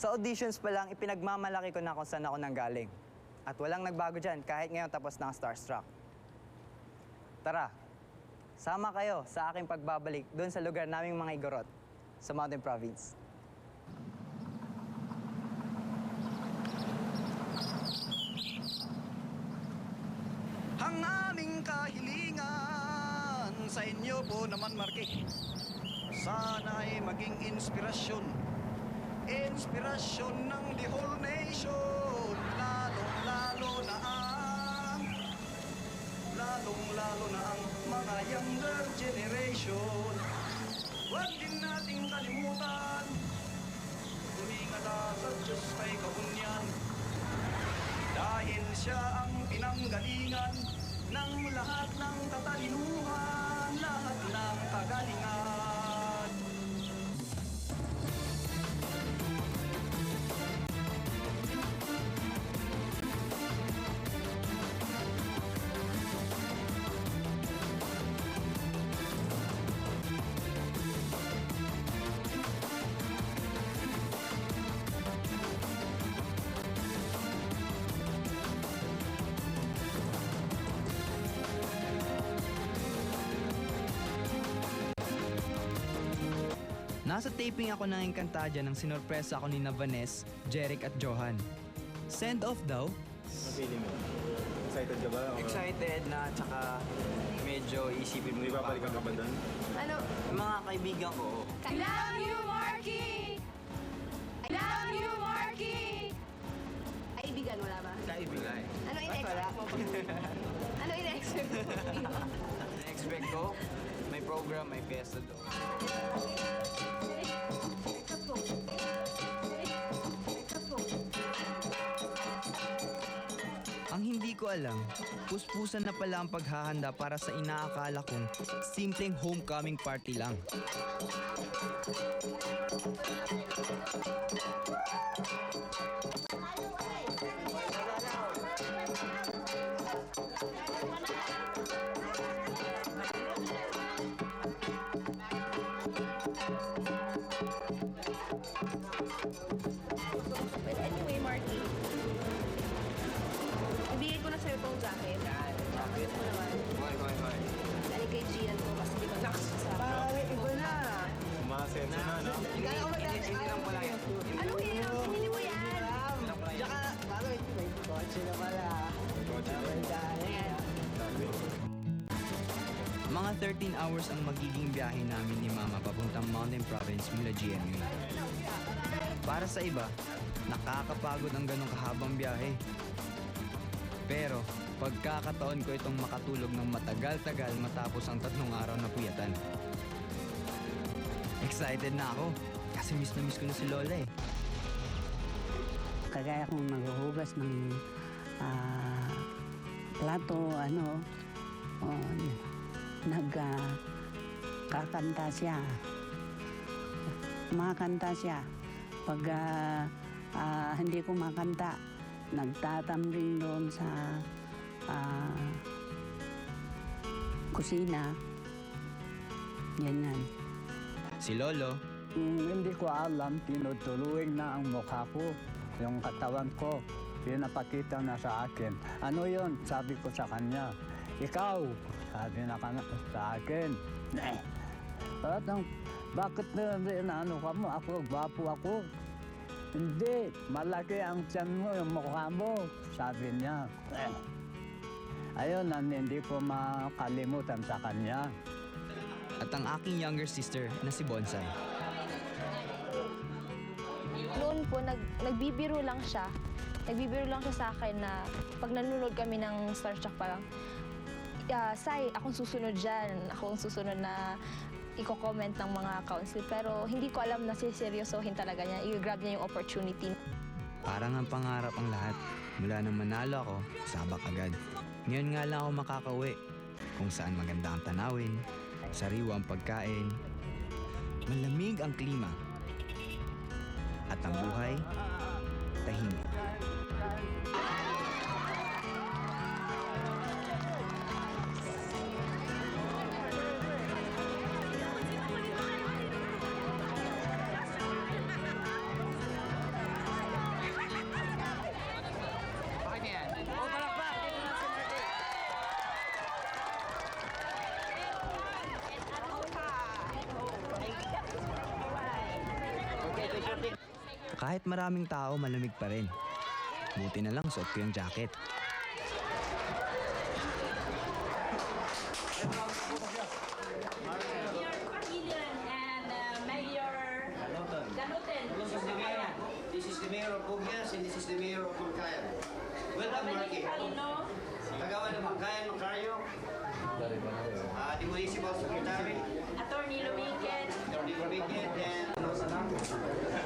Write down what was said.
Sa auditions pa lang, ipinagmamalaki ko na kung saan ako nanggaling. At walang nagbago dyan kahit ngayon tapos na ang Starstruck. Tara, sama kayo sa aking pagbabalik doon sa lugar naming mga igorot sa Mountain Province. Ang aming kahilingan sa inyo po naman, Marky. Sana ay maging inspirasyon. Inspirasyon ng the whole nation. Lalong-lalo na ang lalong-lalo na ang mga younger generation. Huwag din nating kalimutan. Tumingala sa Diyos kay kabunyan. Dahil siya ang pinanggalingan ng lahat ng katalinuhan, lahat ng Nasa taping ako ng Encantadia nang sinorpresa ako ni na Vanessa, Jeric at Johan. Send off daw? Feeling mo? Excited ka ba? Or Excited na tsaka medyo isipin mo babalikan ka ba doon? Ano? Yung mga kaibigan ko, I love you, Marky! I love you, Marky! Kaibigan, wala ba? kaibigan. Ano in-expect mo? ano in-expect mo? Na-expect ko, program, may fiesta doon. Ang hindi ko alam, puspusan na pala ang paghahanda para sa inaakala kong simpleng homecoming party lang. Kotse pala. Mga 13 hours ang magiging biyahe namin ni Mama papuntang Mountain Province mula GMU. Para sa iba, nakakapagod ang ganong kahabang biyahe. Pero, pagkakataon ko itong makatulog ng matagal-tagal matapos ang tatlong araw na puyatan. Excited na ako, kasi miss na miss ko na si Lola eh. kagaya kong naghuhugas ng ah, plato, ano, oh, nag ah, kakanta siya. Makanta siya. Pag ah, ah, hindi ko makanta, nagtatambling doon sa ah, kusina. Ganyan. Si Lolo, Mm, hindi ko alam, tinutuluing na ang mukha ko, yung katawan ko. Pinapakita na sa akin. Ano yon? Sabi ko sa kanya. Ikaw, sabi na sa akin. Eh, at ang, bakit na, ano ka mo? Ako, gwapo ako. Hindi, malaki ang tiyan mo, yung mukha mo. Sabi niya. Eh, ayun, hindi ko makalimutan sa kanya. at ang aking younger sister na si Bonsai. noon po, nag, nagbibiro lang siya. Nagbibiro lang siya sa akin na pag nanonood kami ng Starstruck pa lang, uh, Sai, akong susunod dyan. Akong susunod na i-comment ng mga council. Pero hindi ko alam na siseryosohin talaga niya. I-grab niya yung opportunity. Parang ang pangarap ang lahat. Mula nang manalo ako, sabak agad. Ngayon nga lang ako makakauwi. Kung saan maganda ang tanawin, sariwa ang pagkain, malamig ang klima, at ang buhay, tahimik. Kahit maraming tao, malamig pa rin. Buti na lang suot ko yung jacket. Mayor Pangilinan and uh, Mayor. This is the mayor. This is the mayor of Bugyas and this is the mayor of Mangkayan. Welcome, Marky. Kagawa ng Mangkayan, Macario. Uh, the municipal secretary, Attorney Lumiken. Attorney Ricket, and